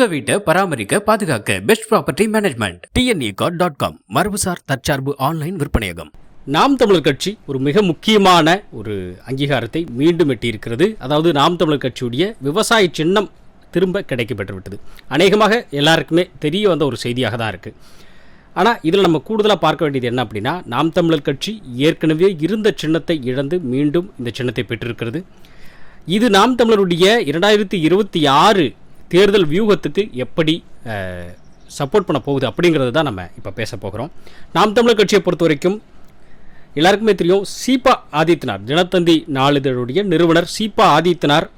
உங்க வீட்டை பராமரிக்க பாதுகாக்க best property management DNA got dot com மரபுசார் தற்சார்பு ஆன்லைன் விற்பனையகம். நாம் தமிழர் கட்சி ஒரு மிக முக்கியமான ஒரு அங்கீகாரத்தை மீண்டும் எட்டியிருக்கிறது. அதாவது நாம் தமிழர் கட்சியுடைய விவசாய சின்னம் திரும்ப கிடைக்கப்பெற்று விட்டது. அநேகமாக எல்லாருக்குமே தெரிய வந்த ஒரு செய்தியாக தான் இருக்குது ஆனால் இதில் நம்ம கூடுதலாக பார்க்க வேண்டியது என்ன அப்படின்னா நாம் தமிழர் கட்சி ஏற்கனவே இருந்த சின்னத்தை இழந்து மீண்டும் இந்த சின்னத்தை பெற்றிருக்கிறது. இது நாம் தமிழருடைய இரண்டாயிரத்தி இருபத்தி ஆறு தேர்தல் வியூகத்துக்கு எப்படி சப்போர்ட் பண்ண போகுது அப்படிங்கிறது தான் நம்ம இப்போ பேச போகிறோம். நாம் தமிழர் கட்சியை பொறுத்த வரைக்கும் எல்லாருக்குமே தெரியும் சீபா ஆதித்யநாத் தினத்தந்தி நாளிதழுடைய நிறுவனர் சீபா ஆதித்யநாத்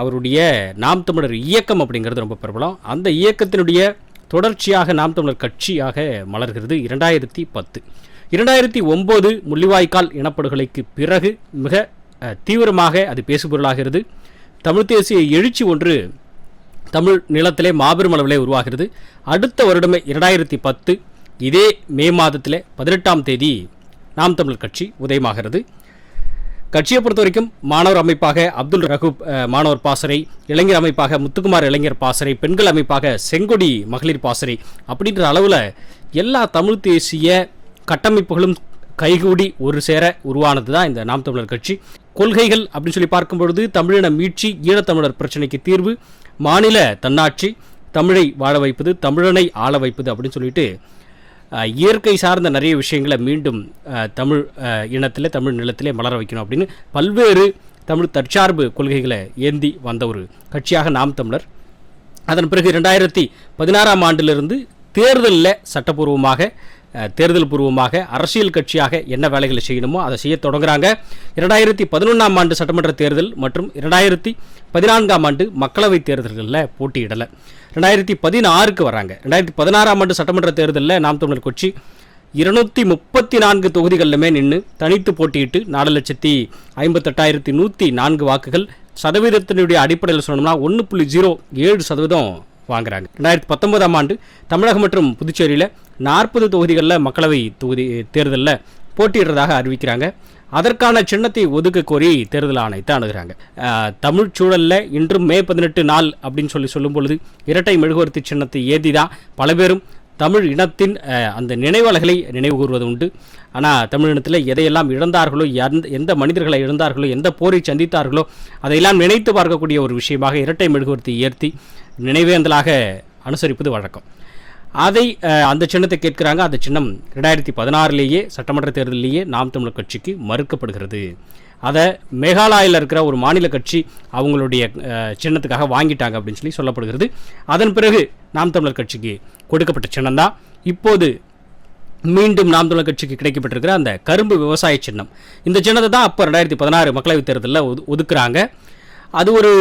அவருடைய நாம் தமிழர் இயக்கம் அப்படிங்கிறது ரொம்ப பிரபலம். அந்த இயக்கத்தினுடைய தொடர்ச்சியாக நாம் தமிழர் கட்சியாக மலர்கிறது இரண்டாயிரத்தி பத்து. இரண்டாயிரத்தி ஒம்பது முள்ளிவாய்க்கால் இனப்படுகொலைக்கு பிறகு மிக தீவிரமாக அது பேசுபொருளாகிறது. தமிழ் தேசிய எழுச்சி ஒன்று தமிழ் நிலத்திலே மாபெரும் அளவிலே உருவாகிறது. அடுத்த வருடமே இரண்டாயிரத்தி பத்து இதே மே மாதத்தில் பதினெட்டாம் தேதி நாம் தமிழர் கட்சி உதயமாகிறது. கட்சியை பொறுத்த வரைக்கும் மாணவர் அமைப்பாக அப்துல் ரகுப் அஹ், மாணவர் பாசறை இளைஞர் அமைப்பாக முத்துக்குமார் இளைஞர் பாசறை பெண்கள் அமைப்பாக செங்கொடி மகளிர் பாசறை அப்படின்ற அளவில் எல்லா தமிழ் தேசிய கட்டமைப்புகளும் கைகூடி ஒரு சேர உருவானது தான் இந்த நாம் தமிழர் கட்சி. கொள்கைகள் அப்படின்னு சொல்லி பார்க்கும் பொழுது தமிழின மீட்சி ஈழத்தமிழர் பிரச்சனைக்கு தீர்வு மாநில தன்னாட்சி தமிழை வாழ வைப்பது தமிழனை ஆள வைப்பது அப்படின்னு சொல்லிட்டு இயற்கை சார்ந்த நிறைய விஷயங்களை மீண்டும் தமிழ் இனத்தில் இனத்திலே தமிழ் நிலத்திலே மலர வைக்கணும் அப்படின்னு பல்வேறு தமிழ் தற்சார்பு கொள்கைகளை ஏந்தி வந்த ஒரு கட்சியாக நாம் தமிழர். அதன் பிறகு ரெண்டாயிரத்தி பதினாறாம் ஆண்டிலிருந்து தேர்தலில் சட்டப்பூர்வமாக தேர்தல் பூர்வமாக அரசியல் கட்சியாக என்ன வேலைகளை செய்யணுமோ அதை செய்ய தொடங்குறாங்க. இரண்டாயிரத்தி பதினொன்றாம் ஆண்டு சட்டமன்ற தேர்தல் மற்றும் இரண்டாயிரத்தி பதினான்காம் ஆண்டு மக்களவைத் தேர்தல்களில் போட்டியிடலை. ரெண்டாயிரத்தி பதினாறுக்கு வராங்க. ரெண்டாயிரத்தி பதினாறாம் ஆண்டு சட்டமன்ற தேர்தலில் நாம் தமிழர் கட்சி இருநூற்றி முப்பத்தி நான்கு தொகுதிகளிலுமே நின்று தனித்து போட்டியிட்டு நாலு லட்சத்தி ஐம்பத்தெட்டாயிரத்தி நூற்றி நான்கு வாக்குகள் சதவீதத்தினுடைய அடிப்படையில் சொன்னோம்னா ஒன்று புள்ளி ஜீரோ ஏழு சதவீதம் வாங்குறாங்க. ரெண்டாயிரத்தி பத்தொன்பதாம் ஆண்டு தமிழகம் மற்றும் புதுச்சேரியில் நாற்பது தொகுதிகளில் மக்களவை தொகுதி தேர்தலில் போட்டியிடுறதாக அறிவிக்கிறாங்க. அதற்கான சின்னத்தை ஒதுக்க கோரி தேர்தல் ஆணையத்தை அணுகிறாங்க. தமிழ் சூழலில் இன்றும் மே பதினெட்டு நாள் அப்படின்னு சொல்லி சொல்லும் பொழுது இரட்டை மெழுகுவர்த்தி சின்னத்தை ஏந்தி தான் பல பேரும் தமிழ் இனத்தின் அந்த நினைவலைகளை நினைவு கூறுவது உண்டு. ஆனால் தமிழ் இனத்தில் எதையெல்லாம் இழந்தார்களோ எந்த எந்த மனிதர்களை இழந்தார்களோ எந்த போரை சந்தித்தார்களோ அதையெல்லாம் நினைத்து பார்க்கக்கூடிய ஒரு விஷயமாக இரட்டை மெழுகுவர்த்தி ஏற்றி நினைவேந்தலாக அனுசரிப்பது வழக்கம். அதை அந்த சின்னத்தை கேட்கிறாங்க அந்த சின்னம் ரெண்டாயிரத்தி பதினாறுலேயே சட்டமன்ற தேர்தலிலேயே நாம் தமிழர் கட்சிக்கு மறுக்கப்படுகிறது. அதை மேகாலயாவில் இருக்கிற ஒரு மாநில கட்சி அவங்களுடைய சின்னத்துக்காக வாங்கிட்டாங்க அப்படின்னு சொல்லி சொல்லப்படுகிறது. அதன் பிறகு நாம் தமிழர் கட்சிக்கு கொடுக்கப்பட்ட சின்னம் தான் இப்போது மீண்டும் நாம் தமிழர் கட்சிக்கு கிடைக்கப்பட்டிருக்கிற அந்த கரும்பு விவசாய சின்னம். இந்த சின்னத்தை தான் அப்போ ரெண்டாயிரத்தி பதினாறு மக்களவைத் தேர்தலில் ஒது ஒதுக்குறாங்க. அது ஒரு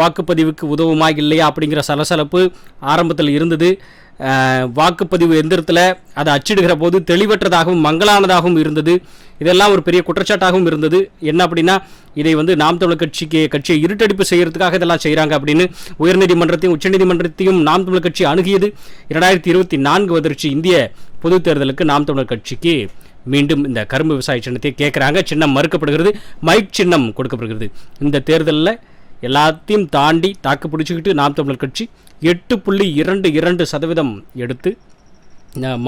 வாக்குப்பதிவுக்கு உதவுமா இல்லையா அப்படிங்கிற சலசலப்பு ஆரம்பத்தில் இருந்தது. வாக்குப்பதிவு எந்திரத்தில் அதை அச்சிடுகிற போது தெளிவற்றதாகவும் மங்களானதாகவும் இருந்தது. இதெல்லாம் ஒரு பெரிய குற்றச்சாட்டாகவும் இருந்தது. என்ன அப்படின்னா இதை வந்து நாம் தமிழர் கட்சிக்கு கட்சியை இருட்டடிப்பு செய்கிறதுக்காக இதெல்லாம் செய்கிறாங்க அப்படின்னு உயர்நீதிமன்றத்தையும் உச்சநீதிமன்றத்தையும் நாம் தமிழர் கட்சி அணுகியது. இரண்டாயிரத்தி இருபத்தி நான்கு வதிர்ச்சி இந்திய பொது தேர்தலுக்கு நாம் தமிழர் கட்சிக்கு மீண்டும் இந்த கரும்பு விவசாய சின்னத்தை கேட்குறாங்க. சின்னம் மறுக்கப்படுகிறது. மைக் சின்னம் கொடுக்கப்படுகிறது. இந்த தேர்தலில் எல்லாத்தையும் தாண்டி தாக்கு பிடிச்சிக்கிட்டு நாம் தமிழர் கட்சி எட்டு புள்ளி இரண்டு இரண்டு சதவீதம் எடுத்து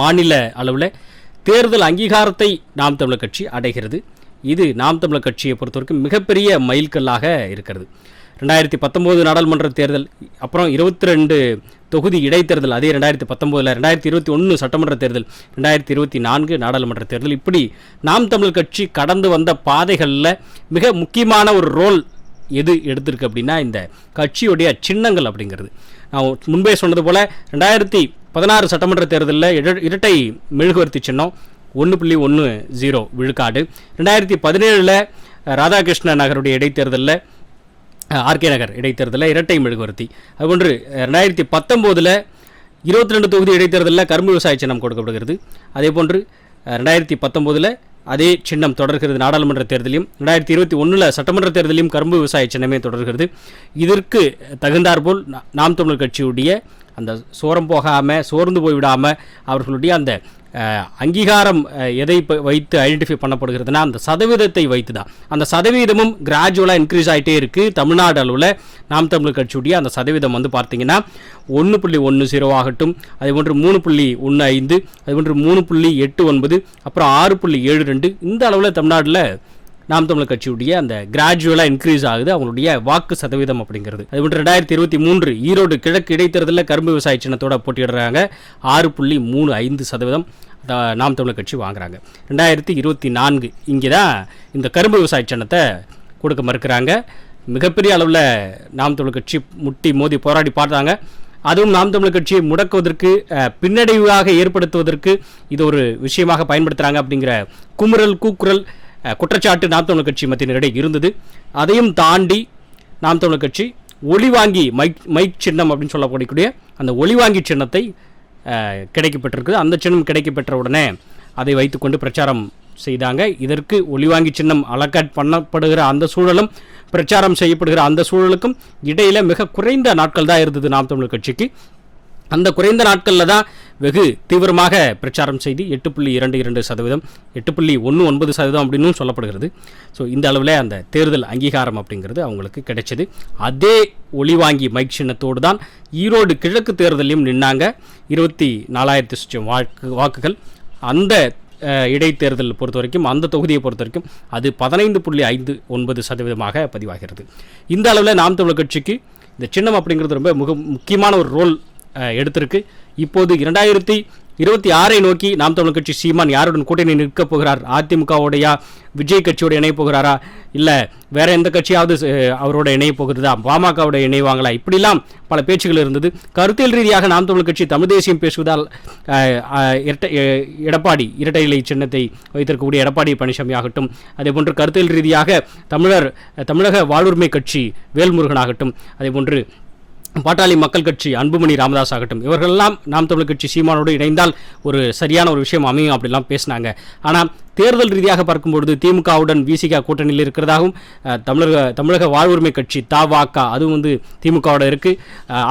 மாநில அளவில் தேர்தல் அங்கீகாரத்தை நாம் தமிழர் கட்சி அடைகிறது. இது நாம் தமிழர் கட்சியை பொறுத்தவரைக்கும் மிகப்பெரிய மைல்கல்லாக இருக்கிறது. ரெண்டாயிரத்தி பத்தொம்போது நாடாளுமன்ற தேர்தல் அப்புறம் இருபத்தி ரெண்டு தொகுதி இடைத்தேர்தல் அதே ரெண்டாயிரத்தி பத்தொம்போதில் ரெண்டாயிரத்தி இருபத்தி ஒன்று சட்டமன்ற தேர்தல் ரெண்டாயிரத்தி இருபத்தி நான்கு நாடாளுமன்ற தேர்தல். இப்படி நாம் தமிழ் கட்சி கடந்து வந்த பாதைகளில் மிக முக்கியமான ஒரு ரோல் எது எடுத்திருக்கு அப்படின்னா இந்த கட்சியுடைய சின்னங்கள் அப்படிங்கிறது. நான் முன்பே சொன்னது போல் ரெண்டாயிரத்தி பதினாறு சட்டமன்ற தேர்தலில் இர- இரட்டை மெழுகுவர்த்தி சின்னம் ஒன்று புள்ளி ஒன்று ஜீரோ விழுக்காடு. ரெண்டாயிரத்தி பதினேழில் ராதாகிருஷ்ண நகருடைய இடைத்தேர்தலில் ஆர்கே நகர் இடைத்தேர்தலில் இரட்டை மெழுகுவர்த்தி. அதுபோன்று ரெண்டாயிரத்தி பத்தொம்போதில் இருபத்தி ரெண்டு தொகுதி இடைத்தேர்தலில் கரும்பு விவசாய சின்னம் கொடுக்கப்படுகிறது. அதே போன்று ரெண்டாயிரத்தி பத்தொம்போதில் அதே சின்னம் தொடர்கிறது நாடாளுமன்ற தேர்தலையும் ரெண்டாயிரத்தி இருபத்தி ஒன்றில் சட்டமன்ற தேர்தலையும் கரும்பு விவசாய சின்னமே தொடர்கிறது. இதற்கு தகுந்தாற்போல் நாம் தமிழர் கட்சியுடைய அந்த சோரம் போகாமல் சோர்ந்து போய்விடாமல் அவர்களுடைய அந்த அங்கீகாரம் எதை வைத்து ஐடென்டிஃபை பண்ணப்படுகிறதுனா அந்த சதவீதத்தை வைத்து தான் அந்த சதவீதமும் கிராஜுவலாக இன்க்ரீஸ் ஆகிட்டே இருக்குது தமிழ்நாடு அளவில் நாம் தமிழ் கட்சியுடைய அந்த சதவீதம் வந்து பார்த்தீங்கன்னா ஒன்று புள்ளி ஒன்று ஜீரோ ஆகட்டும் அதே போன்று மூணு புள்ளி ஒன்று ஐந்து அதே போன்று மூணு புள்ளி எட்டு ஒன்பது அப்புறம் ஆறு புள்ளி ஏழு ரெண்டு இந்த அளவில் தமிழ்நாட்டில் நாம் தமிழர் கட்சியுடைய அந்த கிராஜுவலாக இன்க்ரீஸ் ஆகுது. அவங்களுடைய வாக்கு சதவீதம் அப்படிங்கிறது. அது மட்டும் ரெண்டாயிரத்தி இருபத்தி மூன்று ஈரோடு கிழக்கு இடைத்தேர்தலில் கரும்பு விவசாய சின்னத்தோட போட்டியிடுறாங்க. ஆறு புள்ளி மூணு ஐந்து சதவீதம் நாம் தமிழர் கட்சி வாங்குறாங்க. ரெண்டாயிரத்தி இருபத்தி நான்கு இங்கே தான் இந்த கரும்பு விவசாய சின்னத்தை கொடுக்க மறுக்கிறாங்க. மிகப்பெரிய அளவில் நாம் தமிழர் கட்சி முட்டி மோதி போராடி பார்த்தாங்க. அதுவும் நாம் தமிழர் கட்சியை முடக்குவதற்கு பின்னடைவாக ஏற்படுத்துவதற்கு இது ஒரு விஷயமாக பயன்படுத்துகிறாங்க அப்படிங்கிற குமுறல் கூக்குரல் குற்றச்சாட்டு நாம் தமிழர் கட்சி மத்தியினரிடையே இருந்தது. அதையும் தாண்டி நாம் தமிழர் கட்சி ஒளிவாங்கி மைக் மைக் சின்னம் அப்படின்னு சொல்லக்கூடிய அந்த ஒளிவாங்கி சின்னத்தை கிடைக்கப்பட்டிருக்குது அந்த சின்னம் கிடைக்கப்பெற்ற உடனே அதை வைத்துக்கொண்டு பிரச்சாரம் செய்தாங்க. இதற்கு ஒளிவாங்கி சின்னம் அலக்காட் பண்ணப்படுகிற அந்த சூழலும் பிரச்சாரம் செய்யப்படுகிற அந்த சூழலுக்கும் இடையில மிக குறைந்த நாட்கள் தான் இருந்தது நாம் தமிழர் கட்சிக்கு. அந்த குறைந்த நாட்களில் தான் வெகு தீவிரமாக பிரச்சாரம் செய்து எட்டு புள்ளி இரண்டு இரண்டு சதவீதம் எட்டு புள்ளி ஒன்று ஒன்பது சதவீதம் அப்படின்னும் சொல்லப்படுகிறது. ஸோ இந்த அளவில் அந்த தேர்தல் அங்கீகாரம் அப்படிங்கிறது அவங்களுக்கு கிடைச்சது. அதே ஒளிவாங்கி மைக் சின்னத்தோடு தான் ஈரோடு கிழக்கு தேர்தலையும் நின்னாங்க. இருபத்தி நாலாயிரத்தி சுற்றம் வாக்கு வாக்குகள். அந்த இடைத்தேர்தல் பொறுத்த வரைக்கும் அந்த தொகுதியை பொறுத்த வரைக்கும் அது பதினைந்து புள்ளி ஐந்து ஒன்பது சதவீதமாக பதிவாகிறது. இந்த அளவில் நாம் தமிழர் கட்சிக்கு இந்த சின்னம் அப்படிங்கிறது ரொம்ப மிக முக்கியமான ஒரு ரோல் எடுத்திருக்கு. இப்போது இரண்டாயிரத்தி இருபத்தி ஆறை நோக்கி நாம் தமிழ் கட்சி சீமான் யாருடன் கூட்டணி நிற்கப் போகிறார்? அதிமுகவுடையா விஜய் கட்சியோட இணைய போகிறாரா? இல்லை வேற எந்த கட்சியாவது அவரோட இணைய போகிறதா? பாமகவோட இணைவாங்களா? இப்படிலாம் பல பேச்சுகள் இருந்தது. கருத்தியல் ரீதியாக நாம் தமிழ் கட்சி தமிழ் தேசியம் பேசுவதால் இரட்டை எடப்பாடி இரட்டை இலை சின்னத்தை வைத்திருக்கக்கூடிய எடப்பாடி பழனிசாமி ஆகட்டும் அதே போன்று கருத்தியல் ரீதியாக தமிழர் தமிழக வாழ்வுரிமை கட்சி வேல்முருகன் ஆகட்டும் அதே போன்று பாட்டாளி மக்கள் கட்சி அன்புமணி ராமதாஸ் ஆகட்டும் இவர்களெல்லாம் நாம் தமிழர் கட்சி சீமானோடு இணைந்தால் ஒரு சரியான ஒரு விஷயம் அமையும் அப்படிலாம் பேசினாங்க. ஆனால் தேர்தல் ரீதியாக பார்க்கும்பொழுது திமுகவுடன் விசிக கூட்டணியில் இருக்கிறதாகவும் தமிழக தமிழக வாழ்வுரிமை கட்சி தவாக அதுவும் வந்து திமுகவோட இருக்கு.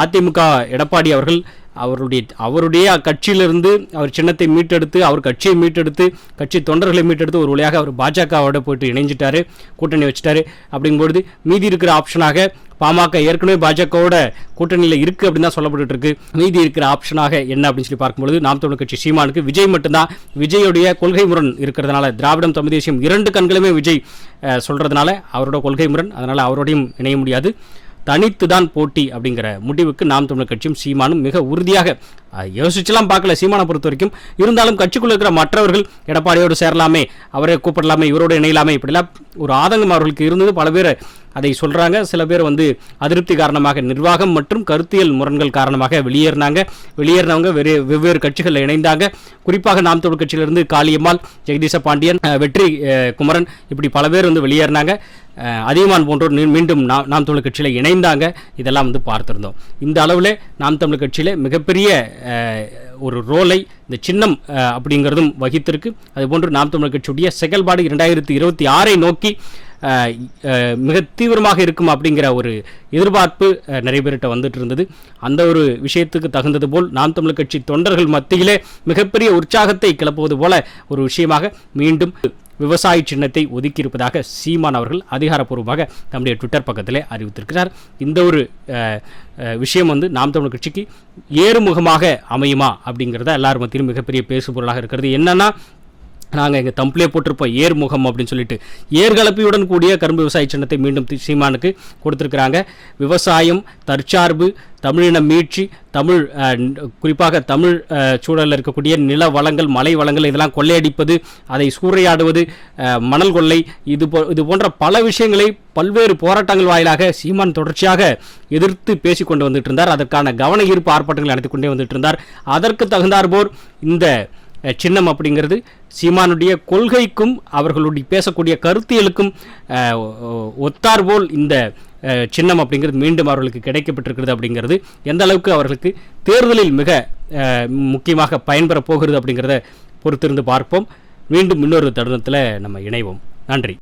அதிமுக எடப்பாடி அவர்கள் அவருடைய அவருடைய கட்சியிலிருந்து அவர் சின்னத்தை மீட்டெடுத்து அவர் கட்சியை மீட்டெடுத்து கட்சி தொண்டர்களை மீட்டெடுத்து ஒரு வழியாக அவர் பாஜகவோட போயிட்டு இணைஞ்சிட்டாரு கூட்டணி வச்சிட்டாரு. அப்படிங்கும்பொழுது மீதி இருக்கிற ஆப்ஷனாக பாமக ஏற்கனவே பாஜகவோட கூட்டணியில் இருக்கு அப்படின்னு தான் சொல்லப்பட்டு இருக்கு. மீதி இருக்கிற ஆப்ஷனாக என்ன அப்படின்னு சொல்லி பார்க்கும்பொழுது நாம் தமிழ் கட்சி சீமானுக்கு விஜய் மட்டும்தான். விஜயுடைய கொள்கை முரண் இருக்கிறதுனால திராவிடம் தமிழ் தேசியம் இரண்டு கண்களுமே விஜய் சொல்கிறதுனால சொல்றதுனால அவரோட கொள்கை முரண். அதனால அவரோடையும் இணைய முடியாது. தனித்து தான் போட்டி அப்படிங்கிற முடிவுக்கு நாம் தமிழர் கட்சியும் சீமானும் மிக உறுதியாக யோசிச்செல்லாம் பார்க்கல சீமானை பொறுத்த வரைக்கும் இருந்தாலும் கட்சிக்குள்ள இருக்கிற மற்றவர்கள் எடப்பாடியோடு சேரலாமே அவரை கூப்பிடலாமே இவரோடு இணையலாமே இப்படிலாம் ஒரு ஆதங்கம் அவர்களுக்கு இருந்தது. பல பேர் அதை சொல்கிறாங்க சில பேர் வந்து அதிருப்தி காரணமாக நிர்வாகம் மற்றும் கருத்தியல் முரண்கள் காரணமாக வெளியேறினாங்க. வெளியேறினவங்க வெறு வெவ்வேறு கட்சிகளில் இணைந்தாங்க. குறிப்பாக நாம் தமிழ் கட்சியிலிருந்து காளியம்மாள் ஜெகதீச பாண்டியன் வெற்றி குமரன் இப்படி பல பேர் வந்து வெளியேறினாங்க. அஹ், அதியமான் போன்றோர் மீண்டும் நாம் நாம் தமிழ் கட்சியில் இணைந்தாங்க. இதெல்லாம் வந்து பார்த்திருந்தோம். இந்த அளவில் நாம் தமிழ் கட்சியில் மிகப்பெரிய ஒரு ரோலை இந்த சின்னம் அப்படிங்கிறதும் வகித்திருக்கு. அதுபோன்று நாம் தமிழ் கட்சியுடைய செயல்பாடு இரண்டாயிரத்தி இருபத்தி ஆறை நோக்கி மிக தீவிரமாக இருக்கும் அப்படிங்கிற ஒரு எதிர்பார்ப்பு நிறைய பேர்கிட்ட வந்துட்டு இருந்தது அந்த ஒரு விஷயத்துக்கு தகுந்தது போல் நாம் தமிழ் கட்சி தொண்டர்கள் மத்தியிலே மிகப்பெரிய உற்சாகத்தை கிளப்புவது போல ஒரு விஷயமாக மீண்டும் விவசாய சின்னத்தை ஒதுக்கியிருப்பதாக சீமான் அவர்கள் அதிகாரப்பூர்வமாக தம்முடைய ட்விட்டர் பக்கத்திலே அறிவித்திருக்கிறார். இந்த ஒரு அஹ், விஷயம் வந்து நாம் தமிழ் கட்சிக்கு ஏறுமுகமாக அமையுமா அப்படிங்கிறத எல்லாரும் மத்தியிலும் மிகப்பெரிய பேசுபொருளாக இருக்கிறது. என்னன்னா நாங்கள் எங்கள் தம்பிலே போட்டிருப்போம் ஏர் முகம் அப்படின்னு சொல்லிட்டு. ஏர்கலப்பியுடன் கூடிய கரும்பு விவசாய சின்னத்தை மீண்டும் சீமானுக்கு கொடுத்துருக்குறாங்க. விவசாயம் தற்சார்பு தமிழின மீட்சி தமிழ் குறிப்பாக தமிழ் சூழலில் இருக்கக்கூடிய நில வளங்கள் மலை வளங்கள் இதெல்லாம் கொள்ளையடிப்பது அதை சூறையாடுவது மணல் கொள்ளை இது போ இது போன்ற பல விஷயங்களை பல்வேறு போராட்டங்கள் வாயிலாக சீமான் தொடர்ச்சியாக எதிர்த்து பேசிக்கொண்டு வந்துட்டு இருந்தார். அதற்கான கவன ஈர்ப்பு ஆர்ப்பாட்டங்கள் நடத்தி கொண்டே வந்துட்டு இருந்தார். அதற்கு தகுந்தார்போர் இந்த சின்னம் அப்படிங்கிறது சீமானுடைய கொள்கைக்கும் அவர்களுடைய பேசக்கூடிய கருத்தியலுக்கும் ஒத்தார்போல் இந்த சின்னம் அப்படிங்கிறது மீண்டும் அவர்களுக்கு கிடைக்கப்பட்டிருக்கிறது அப்படிங்கிறது எந்த அளவுக்கு அவர்களுக்கு தேர்தலில் மிக முக்கியமாக பயன்பெற போகிறது அப்படிங்கிறத பொறுத்திருந்து பார்ப்போம். மீண்டும் இன்னொரு தருணத்தில் நம்ம இணைவோம். நன்றி.